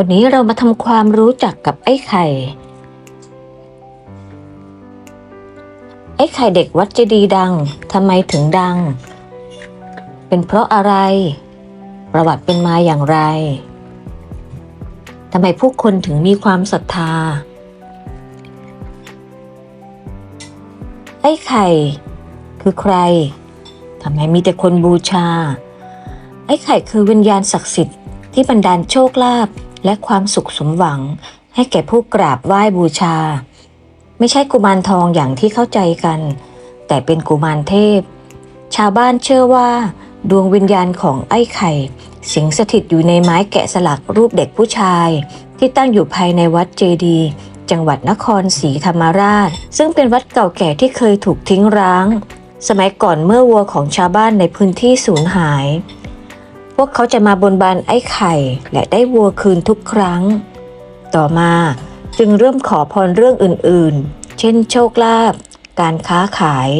วันนี้เรามาทำความรู้จักกับไอ้ไข่ ไอ้ไข่เด็กวัดเจดีย์ดังทำไมถึงดัง เป็นเพราะอะไร ประวัติเป็นมาอย่างไรทำไมผู้คนถึงมีความศรัทธา ไอ้ไข่ คือใครทำไมมีแต่คนบูชา ไอ้ไข่คือวิญญาณศักดิ์สิทธิ์ที่บันดาลโชคลาภ และความสุขสมหวัง ให้แก่ผู้กราบไหว้บูชา ไม่ใช่กุมารทองอย่างที่เข้าใจกัน แต่เป็นกุมารเทพ ชาวบ้านเชื่อว่า ดวงวิญญาณของไอ้ไข่ สิงสถิตอยู่ในไม้แกะสลักรูปเด็กผู้ชาย ที่ตั้งอยู่ภายในวัดเจดีจังหวัดนครศรีธรรมราช ซึ่งเป็นวัดเก่าแก่ที่เคยถูกทิ้งร้าง สมัยก่อนเมื่อวัวของชาวบ้านในพื้นที่สูญหาย พวกเขาจะมาบนบานไอ้ไข่ และได้วัวคืนทุกครั้ง ต่อมาจึงเริ่มขอพรเรื่องอื่นๆ เช่นโชคลาภ การค้าขาย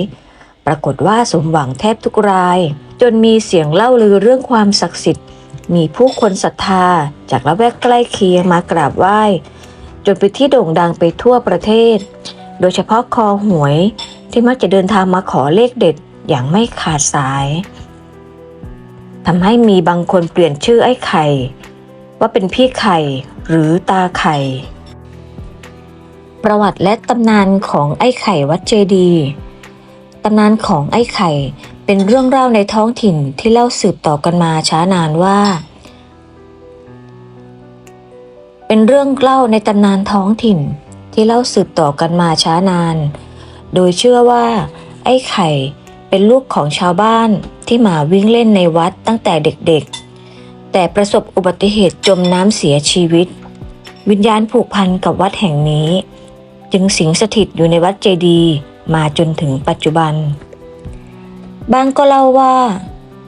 ปรากฏว่าสมหวังแทบทุกราย จนมีเสียงเล่าลือเรื่องความศักดิ์สิทธิ์ มีผู้คนศรัทธาจากละแวกใกล้เคียงมากราบไหว้ จนเป็นที่โด่งดังไปทั่วประเทศ โดยเฉพาะคอหวยที่มักจะเดินทางมาขอเลขเด็ดอย่างไม่ขาดสาย ทำให้มีบางคนเปลี่ยนชื่อไอ้ไข่ ว่าเป็นพี่ไข่หรือตาไข่ ประวัติและตำนานของไอ้ไข่วัดเจดีตำนานของไอ้ไข่เป็นเรื่องเล่าในท้องถิ่นที่เล่าสืบต่อกันมาช้านานว่า เป็นเรื่องเล่าในตำนานท้องถิ่นที่เล่าสืบต่อกันมาช้านาน โดยเชื่อว่า ไอ้ไข่ เป็นลูกของชาวบ้านที่มาวิ่งเล่นในวัดตั้งแต่เด็กๆ แต่ประสบอุบัติเหตุจมน้ำเสียชีวิต วิญญาณผูกพันกับวัดแห่งนี้ จึงสิงสถิตอยู่ในวัดเจดีมาจนถึงปัจจุบัน บางก็เล่าว่า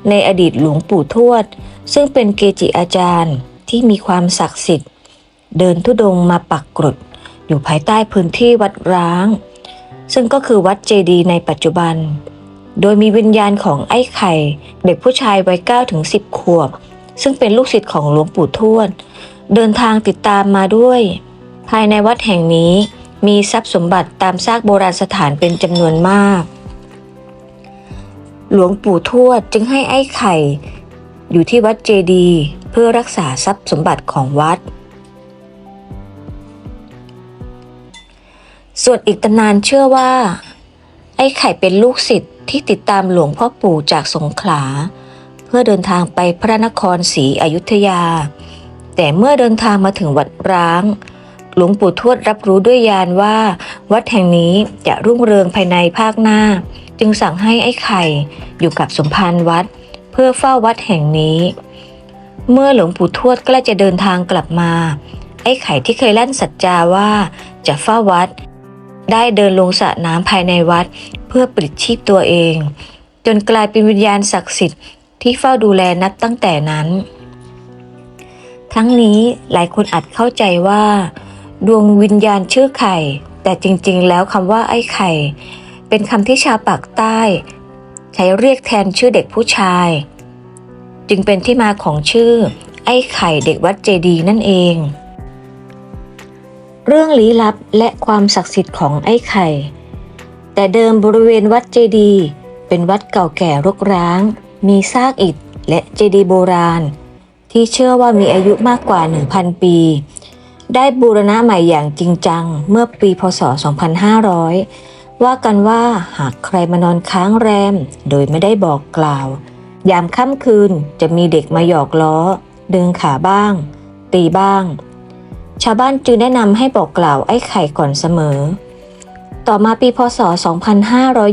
ในอดีตหลวงปู่ทวด ซึ่งเป็นเกจิอาจารย์ที่มีความศักดิ์สิทธิ์ เดินทุดงค์มาปักกรดอยู่ภายใต้พื้นที่วัดร้าง ซึ่งก็คือวัดเจดีในปัจจุบัน โดยมีวิญญาณของไอ้ไข่ เด็กผู้ชายวัย9ถึง10 ขวบ ซึ่งเป็นลูกศิษย์ของหลวงปู่ทวด เดินทางติดตามมาด้วย ภายในวัดแห่งนี้มีทรัพย์สมบัติตามซากโบราณสถานเป็นจำนวนมาก หลวงปู่ทวดจึงให้ไอ้ไข่ อยู่ที่วัดเจดีย์เพื่อรักษาทรัพย์สมบัติของวัด ส่วนอีกตำนานเชื่อว่า ไอ้ไข่เป็นลูกศิษย์ ที่ติดตามหลวงพ่อปู่จากสงขลา เพื่อเดินทางไปพระนครศรีอยุธยา แต่เมื่อเดินทางมาถึงวัดร้าง หลวงปู่ทวดรับรู้ด้วยญาณว่า วัดแห่งนี้จะรุ่งเรืองภายในภาคหน้า จึงสั่งให้ไอ้ไข่อยู่กับสมภารวัด เพื่อเฝ้าวัดแห่งนี้ เมื่อหลวงปู่ทวดใกล้จะเดินทางกลับมา ไอ้ไข่ที่เคยลั่นสัจจาว่าจะเฝ้าวัดได้เดินลงสระน้ำภายในวัด เพื่อปลิดชีพตัวเอง จนกลายเป็นวิญญาณศักดิ์สิทธิ์ที่เฝ้าดูแลนับตั้งแต่นั้น ทั้งนี้หลายคนอาจเข้าใจว่า ดวงวิญญาณชื่อไข่ แต่จริงๆ แล้วคำว่าไอ้ไข่ เป็นคำที่ชาวปากใต้ ใช้เรียกแทนชื่อเด็กผู้ชาย จึงเป็นที่มาของชื่อ ไอ้ไข่เด็กวัดเจดีนั่นเอง เรื่องลี้ลับและความศักดิ์สิทธิ์ของไอ้ไข่ แต่เดิมบริเวณวัดเจดีย์เป็นวัดเก่าแก่รกร้าง มีซากอิฐและเจดีย์โบราณ ที่เชื่อว่ามีอายุมากกว่า 1,000 ปี ได้บูรณะใหม่อย่างจริงจังเมื่อปีพศ 2500 ว่ากันว่าหากใครมานอนค้างแรม โดยไม่ได้บอกกล่าว ยามค่ำคืนจะมีเด็กมาหยอกล้อ ดึงขาบ้าง ตีบ้าง ชาวบ้านจึงแนะนำให้บอกกล่าวไอ้ไข่ก่อนเสมอ ต่อมาปีพศ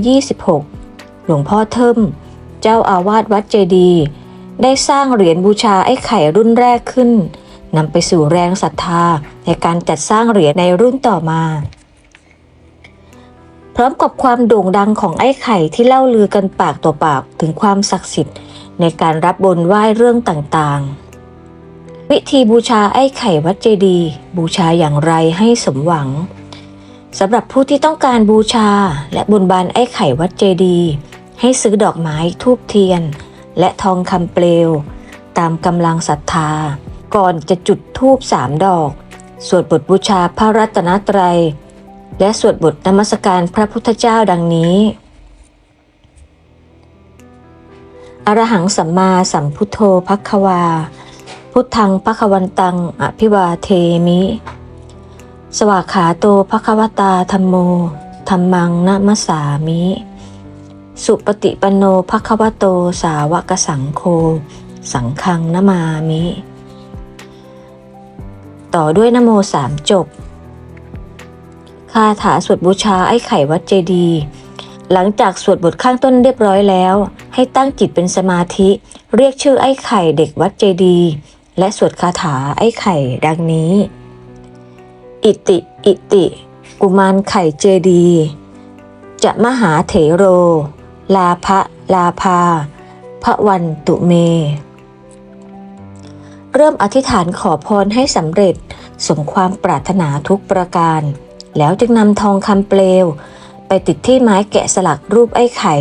2526 หลวงพ่อเทิมเจ้าอาวาสวัดเจดี ได้สร้างเหรียญบูชาไอ้ไข่รุ่นแรกขึ้นนำไปสู่แรงศรัทธาในการจัดสร้างเหรียญในรุ่นต่อมา พร้อมกับความโด่งดังของไอ้ไข่ที่เล่าลือกันปากต่อปากถึงความศักดิ์สิทธิ์ ในการรับบนไหว้เรื่องต่างๆ วิธีบูชาไอ้ไข่วัดเจดี บูชาอย่างไรให้สมหวัง สำหรับผู้ที่ต้องการบูชา และบนบานไอ้ไข่วัดเจดีย์ให้ซื้อดอกไม้ทูบเทียน และทองคำเปลว ตามกำลังศรัทธา ก่อนจะจุดธูปสามดอก สวดบทบูชาพระรัตนตรัย และสวดบทนมัสการพระพุทธเจ้าดังนี้ อรหังสัมมาสัมพุทโธพักควา พุทธังพักวันตัง อภิวาเทมิ สวากขาโตภควตาธรรมโมธรรมังนะมสสามิ สุปฏิปโนภควโตสาวกสังโฆสังฆังนะมามิ ต่อด้วยนโมสามจบ คาถาสวดบูชาไอ้ไข่วัดเจดีย์หลังจากสวดบทข้างต้นเรียบร้อยแล้ว ให้ตั้งจิตเป็นสมาธิ เรียกชื่อไอ้ไข่เด็กวัดเจดีย์และสวดคาถาไอ้ไข่ดังนี้ อิติ อิติ กุมารไข่เจดี จะมหาเถโร ลาภะลาภาพระวันตุเม เริ่มอธิษฐานขอพรให้สำเร็จสมความปรารถนาทุกประการ แล้วจึงนำทองคำเปลว ไปติดที่ไม้แกะสลักรูปไอ้ไข่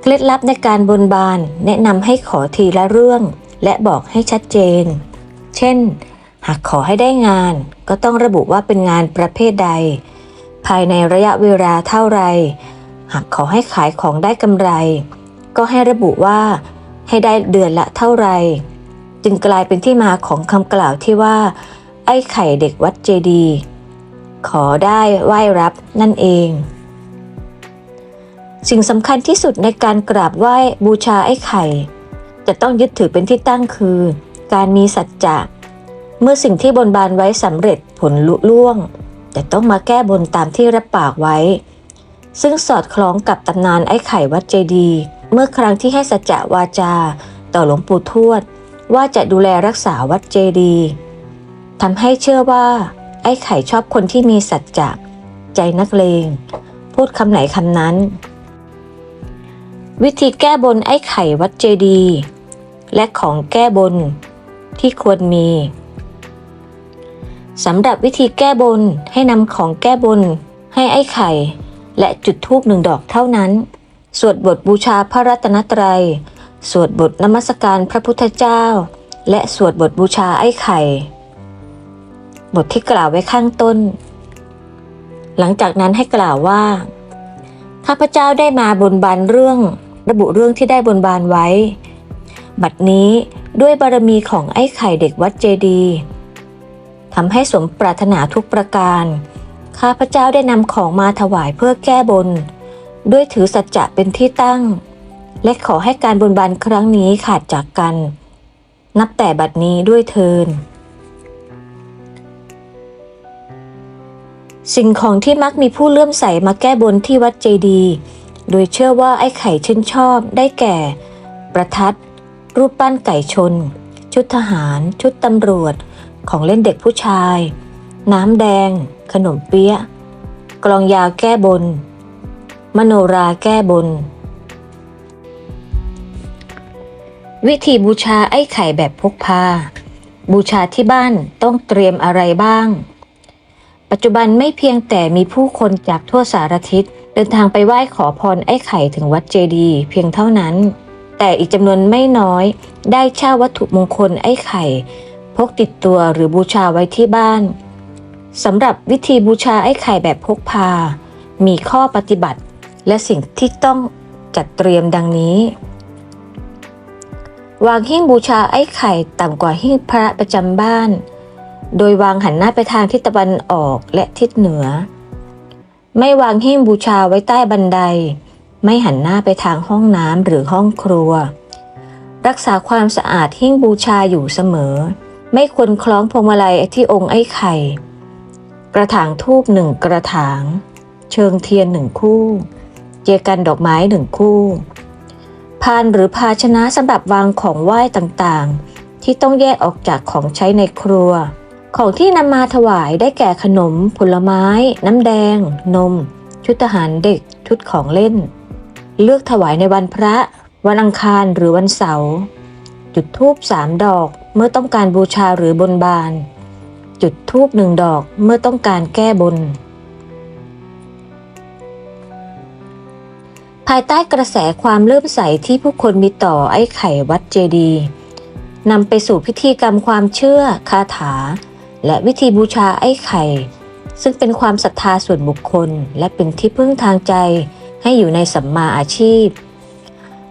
เคล็ดลับในการบนบานแนะนำให้ขอทีละเรื่อง และบอกให้ชัดเจน เช่น หากขอให้ได้งาน ก็ต้องระบุว่าเป็นงานประเภทใด ภายในระยะเวลาเท่าไร หากขอให้ขายของได้กำไร ก็ให้ระบุว่า ให้ได้เดือนละเท่าไร จึงกลายเป็นที่มาของคำกล่าวที่ว่า ไอ้ไข่เด็กวัดเจดีย์ขอได้ไหว้รับนั่นเอง สิ่งสำคัญที่สุดในการกราบไหว้บูชาไอ้ไข่ จะต้องยึดถือเป็นที่ตั้งคือ การมีสัจจะ เมื่อสิ่งที่บนบานไว้สำเร็จผลลุล่วง แต่ต้องมาแก้บนตามที่รับปากไว้ ซึ่งสอดคล้องกับตำนานไอ้ไข่วัดเจดี เมื่อครั้งที่ให้สัจจะวาจา ต่อหลวงปู่ทวด ว่าจะดูแลรักษาวัดเจดีทำให้เชื่อว่า ไอ้ไข่ชอบคนที่มีสัจจะใจนักเลง พูดคำไหนคำนั้น วิธีแก้บนไอ้ไข่วัดเจดี และของแก้บนที่ควรมี สำหรับวิธีแก้บนให้นำของแก้บน ให้ไอ้ไข่ และจุดธูปหนึ่งดอกเท่านั้น สวดบทบูชาพระรัตนตรัย สวดบทนมัสการพระพุทธเจ้า และสวดบทบูชาไอ้ไข่ บทที่กล่าวไว้ข้างต้น หลังจากนั้นให้กล่าวว่า ข้าพเจ้าได้มาบนบานเรื่อง ระบุเรื่องที่ได้บนบานไว้ บัดนี้ด้วยบารมีของไอ้ไข่เด็กวัดเจดีย์ ทำให้สมปรารถนาทุกประการ ข้าพเจ้าได้นำของมาถวายเพื่อแก้บน ด้วยถือสัจจะเป็นที่ตั้ง และขอให้การบนบานครั้งนี้ขาดจากกัน นับแต่บัดนี้ด้วยเทินสิ่งของที่มักมีผู้เลื่อมใสมาแก้บนที่วัดเจดีย์โดยเชื่อว่าไอ้ไข่ชื่นชอบได้แก่ ประทัด รูปปั้นไก่ชน ชุดทหาร ชุดตำรวจ ของเล่นเด็กผู้ชาย น้ำแดง ขนมเปี๊ยะ กลองยาวแก้บน มโนราแก้บน วิธีบูชาไอ้ไข่แบบพกพา บูชาที่บ้านต้องเตรียมอะไรบ้าง ปัจจุบันไม่เพียงแต่มีผู้คนจากทั่วสารทิศเดินทางไปไหว้ขอพรไอ้ไข่ถึงวัดเจดีย์เพียงเท่านั้น แต่อีกจำนวนไม่น้อยได้เช่าวัตถุมงคลไอ้ไข่ พกติดตัวหรือบูชาไว้ที่บ้านสำหรับวิธีบูชาไอ้ไข่แบบพกพา มีข้อปฏิบัติ และสิ่งที่ต้องจัดเตรียมดังนี้ วางหิ้งบูชาไอ้ไข่ต่ำกว่าหิ้งพระประจำบ้าน โดยวางหันหน้าไปทางทิศตะวันออกและทิศเหนือ ไม่วางหิ้งบูชาไว้ใต้บันได ไม่หันหน้าไปทางห้องน้ำหรือห้องครัว รักษาความสะอาดหิ้งบูชาอยู่เสมอ ไม่ควรคล้องพวงมาลัยที่องค์ไอ้ไข่ กระถางทูบหนึ่งกระถาง เชิงเทียนหนึ่งคู่ เจกันดอกไม้หนึ่งคู่ พานหรือภาชนะสำหรับวางของไหว้ต่างๆ ที่ต้องแยกออกจากของใช้ในครัว ของที่นำมาถวายได้แก่ขนม ผลไม้ น้ำแดง นม ชุดทหารเด็ก ชุดของเล่น เลือกถวายในวันพระ วันอังคารหรือวันเสาร์ จุดธูปสามดอกเมื่อต้องการบูชาหรือบนบาน จุดธูปหนึ่งดอกเมื่อต้องการแก้บน ภายใต้กระแสความเลื่อมใสที่ผู้คนมีต่อไอ้ไข่วัดเจดีนำไปสู่พิธีกรรมความเชื่อคาถา และวิธีบูชาไอ้ไข่ ซึ่งเป็นความศรัทธาส่วนบุคคล และเป็นที่พึ่งทางใจให้อยู่ในสัมมาอาชีพ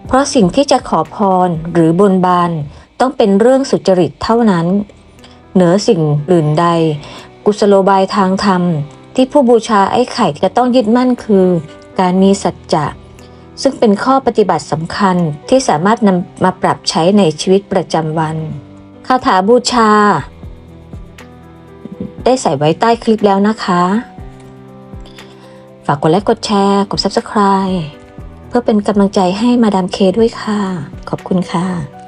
เพราะสิ่งที่จะขอพรหรือบนบานต้องเป็นเรื่องสุจริตเท่านั้น เหนือสิ่งอื่นใด กุศโลบายทางธรรม ที่ผู้บูชาไอ้ไข่จะต้องยึดมั่นคือ การมีสัจจะซึ่งเป็นข้อปฏิบัติสำคัญที่สามารถนำมาปรับใช้ในชีวิตประจำวันคาถาบูชา ได้ใส่ไว้ใต้คลิปแล้วนะคะ ฝากกดไลค์กดแชร์ กด Subscribe เพื่อเป็นกำลังใจให้มาดามเคด้วยค่ะ ขอบคุณค่ะ